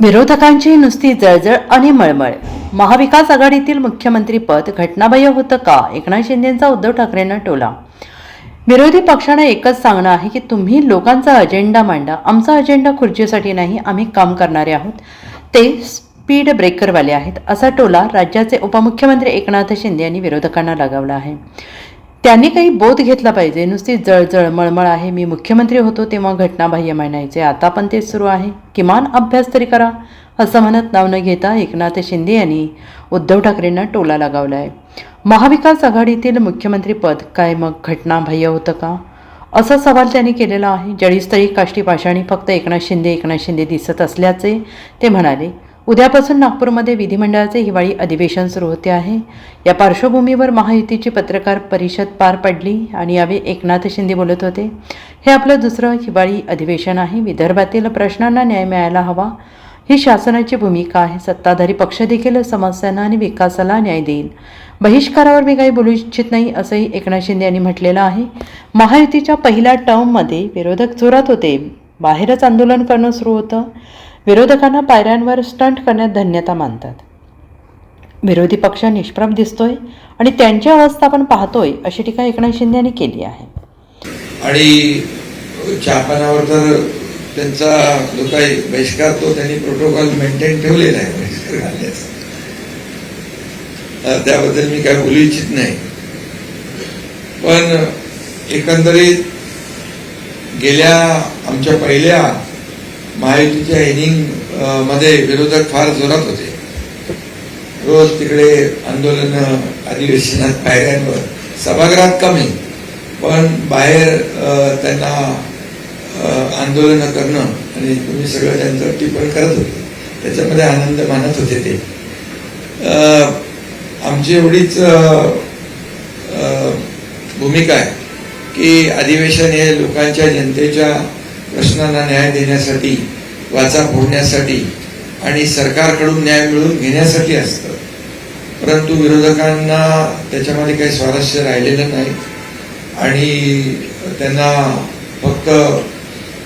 विरोधकांची नुसती जळजळ आणि मळमळ. महाविकास आघाडीतील मुख्यमंत्रीपद घटनाबाह्य होतं का? एकनाथ शिंदेंचा उद्धव ठाकरेंना टोला. विरोधी पक्षानं एकच सांगणं आहे की तुम्ही लोकांचा अजेंडा मांडा. आमचा अजेंडा खुर्चीसाठी नाही आम्ही काम करणारे आहोत. ते स्पीड ब्रेकरवाले आहेत. असा टोला राज्याचे उपमुख्यमंत्री एकनाथ शिंदे यांनी विरोधकांना लगावला आहे. त्यांनी काही बोध घेतला पाहिजे. नुसती जळजळ मळमळ आहे. मी मुख्यमंत्री होतो तेव्हा घटनाबाह्य म्हणायचे आता पण तेच सुरू आहे. किमान अभ्यास तरी करा. असं म्हणत नाव न घेता एकनाथ शिंदे यांनी उद्धव ठाकरेंना टोला लगावला आहे महाविकास आघाडीतील मुख्यमंत्रीपद काय? मग घटनाबाह्य होतं का? असा सवाल त्यांनी केलेला आहे. जळीस्थळी काष्टी पाषाणी फक्त एकनाथ शिंदे एकनाथ शिंदे दिसत असल्याचे ते म्हणाले. उद्यापासून नागपूरमध्ये विधिमंडळाचे हिवाळी अधिवेशन सुरू होते आहे. या पार्श्वभूमीवर महायुतीची पत्रकार परिषद पार पडली आणि यावेळी एकनाथ शिंदे बोलत होते. हे आपलं दुसरं हिवाळी अधिवेशन आहे. विदर्भातील प्रश्नांना न्याय मिळायला हवा. ही शासनाची भूमिका आहे. सत्ताधारी पक्ष देखील समस्यांना आणि विकासाला न्याय देईल. बहिष्कारावर मी काही बोलू इच्छित नाही असंही एकनाथ शिंदे यांनी म्हटलेलं आहे. महायुतीच्या पहिल्या टर्ममध्ये विरोधक जोरात होते. बाहेरच आंदोलन करणं सुरू होतं. विरोधकांना पायऱ्यांवर स्टंट करण्यात धन्यता मानतात. विरोधी पक्ष निष्प्रभ दिसतोय आणि त्यांची अवस्था आपण पाहतोय अशी टीका एकनाथ शिंदे यांनी केली आहे. आणि चहापानावर तर त्यांचा जो काही बहिष्कार तो त्यांनी प्रोटोकॉल मेंटेन ठेवलेला आहे बहिष्कार घालण्याचा. त्याबद्दल मी काय बोलू इच्छित नाही. पण एकंदरीत गेल्या आमच्या पहिल्या महायुतीच्या इनिंगमध्ये विरोधक फार जोरात होते. रोज तिकडे आंदोलन अधिवेशनात पायऱ्यांवर सभागृहात कमी. पण बाहेर त्यांना आंदोलन करणं आणि तुम्ही सगळं त्यांचं टिप्पण करत होते. त्याच्यामध्ये आनंद मानत होते ते. आमची एवढीच भूमिका आहे की अधिवेशन हे लोकांच्या जनतेच्या प्रश्नांना न्याय देण्यासाठी वाचा फोडण्यासाठी आणि सरकारकडून न्याय मिळवून घेण्यासाठी असतं. परंतु विरोधकांना त्याच्यामध्ये काही स्वारस्य राहिलेलं नाही आणि त्यांना फक्त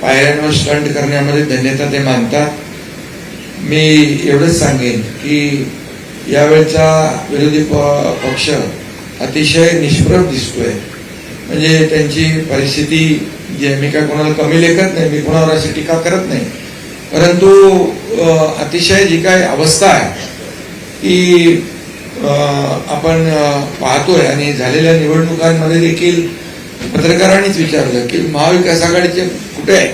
पायऱ्यांवर स्टंट करण्यामध्ये धन्यता ते मानतात. मी एवढंच सांगेन की यावेळचा विरोधी प- पक्ष अतिशय निष्प्रभ दिसतोय. म्हणजे त्यांची परिस्थिती जी मी काय कोणाला कमी लेखत नाही मी कोणावर अशी टीका करत नाही. परंतु अतिशय जी काय अवस्था आहे ती आपण पाहतोय आणि झालेल्या निवडणुकांमध्ये देखील पत्रकारांनीच विचारलं की महाविकास आघाडीचे कुठे आहे?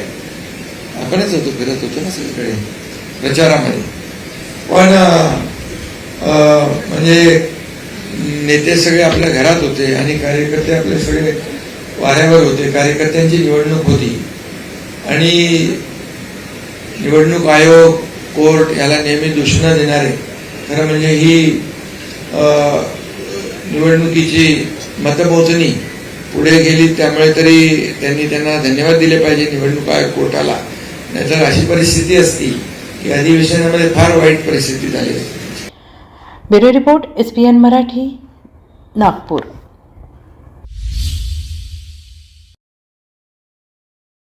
आपणच होतो फिरत होतो ना सगळीकडे प्रचारामध्ये. पण म्हणजे नेते सगळे आपल्या घरात होते आणि कार्यकर्ते आपले सगळे वाऱ्यावर होते. कार्यकर्त्यांची निवडणूक होती. आणि निवडणूक आयोग कोर्ट याला नेहमी दूषणं देणारे. खरं म्हणजे ही निवडणुकीची मतमोजणी पुढे गेली त्यामुळे तरी त्यांनी त्यांना धन्यवाद दिले पाहिजे निवडणूक आयोग कोर्टाला. नाहीतर अशी परिस्थिती असती की अधिवेशनामध्ये फार वाईट परिस्थिती झाली असती. Bureau report S P N Marathi Nagpur.